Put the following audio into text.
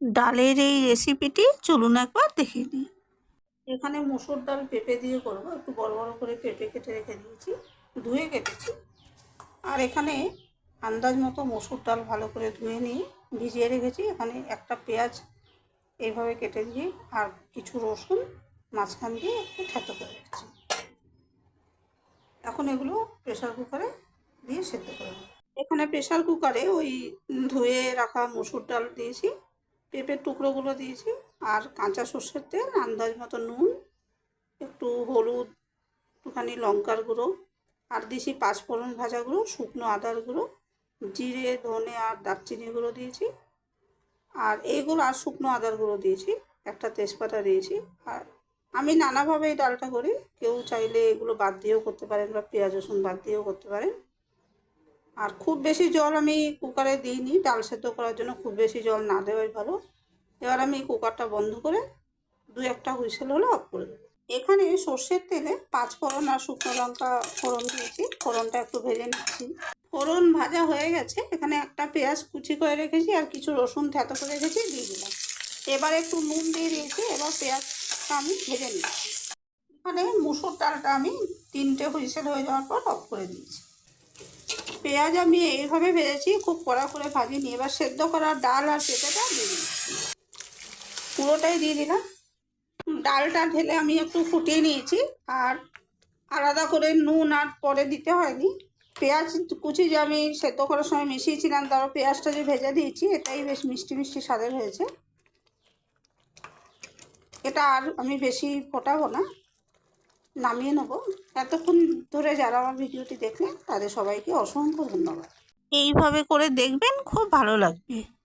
ডালের এই রেসিপিটি চলুন একবার দেখে নিই। এখানে মুসুর ডাল পেঁপে দিয়ে করব, একটু বড় বড় করে পেঁপে কেটে রেখে দিয়েছি, ধুয়ে কেটেছি। আর এখানে আন্দাজ মতো মসুর ডাল ভালো করে ধুয়ে নিয়ে ভিজিয়ে রেখেছি। এখানে একটা পেঁয়াজ এইভাবে কেটে দিয়ে আর কিছু রসুন মাঝখান দিয়ে একটু থেতো করে রেখেছি এখন এগুলো প্রেশার কুকারে দিয়ে সেদ্ধ করে। এখানে প্রেশার কুকারে ওই ধুয়ে রাখা মসুর ডাল দিয়েছি। পেঁপের টুকরোগুলো দিয়েছি আর কাঁচা সর্ষের তেল, আন্দাজ মতো নুন, একটু হলুদ, একটুখানি লঙ্কার গুঁড়ো, আর দিয়েছি পাঁচফোড়ন ভাজা গুঁড়ো, শুকনো আদার গুঁড়ো, জিরে, ধনে আর দারচিনি গুঁড়ো দিয়েছি। আর এইগুলো আর শুকনো আদার গুঁড়ো দিয়েছি, একটা তেজপাতা দিয়েছি। আর আমি নানাভাবে এই ডালটা করি, কেউ চাইলে এগুলো বাদ দিয়েও করতে পারেন বা পেঁয়াজ রসুন বাদ দিয়েও করতে পারেন। আর খুব বেশি জল আমি কুকারে দিইনি, ডাল সেদ্ধ করার জন্য খুব বেশি জল না দেওয়াই ভালো। এবার আমি কুকারটা বন্ধ করে দু একটা হুইসেল হলে অফ করে দেবো। এখানে সর্ষের তেলে পাঁচ ফোড়ন আর শুকনো লঙ্কা ফোড়ন দিয়েছি, ফোড়নটা একটু ভেজে নিচ্ছি। ফোড়ন ভাজা হয়ে গেছে, এখানে একটা পেঁয়াজ কুচি করে রেখেছি আর কিছু রসুন থেতো করে রেখেছি, দিয়ে দিলাম। এবার একটু নুন দিয়ে দিয়েছি, এবার পেঁয়াজটা আমি ভেজে নিচ্ছি। এখানে মুসুর ডালটা আমি তিনটে হুইসেল হয়ে যাওয়ার পর অফ করে দিয়েছি। পেঁয়াজ আমি এইভাবে ভেজেছি, খুব কড়া করে ভাজিনি। এবার সেদ্ধ করা ডাল আর পেঁপেটা দিয়ে দিচ্ছি পুরোটাই দিয়ে দিলাম। ডালটা ঢেলে আমি একটু ফুটিয়ে নিয়েছি, আর আলাদা করে নুন আর পরে দিতে হয়নি। পেঁয়াজ কুচি যে আমি সেদ্ধ করার সময় মিশিয়েছিলাম তারপর পেঁয়াজটা যে ভেজে দিয়েছি, এটাই বেশ মিষ্টি মিষ্টি স্বাদের হয়েছে। এটা আর আমি বেশি ফোটাবো না। নামিয়ে নেব। এতক্ষণ ধরে যারা আমার ভিডিওটি দেখলেন, তাদের সবাইকে অসংখ্য ধন্যবাদ। এইভাবে করে দেখবেন, খুব ভালো লাগবে।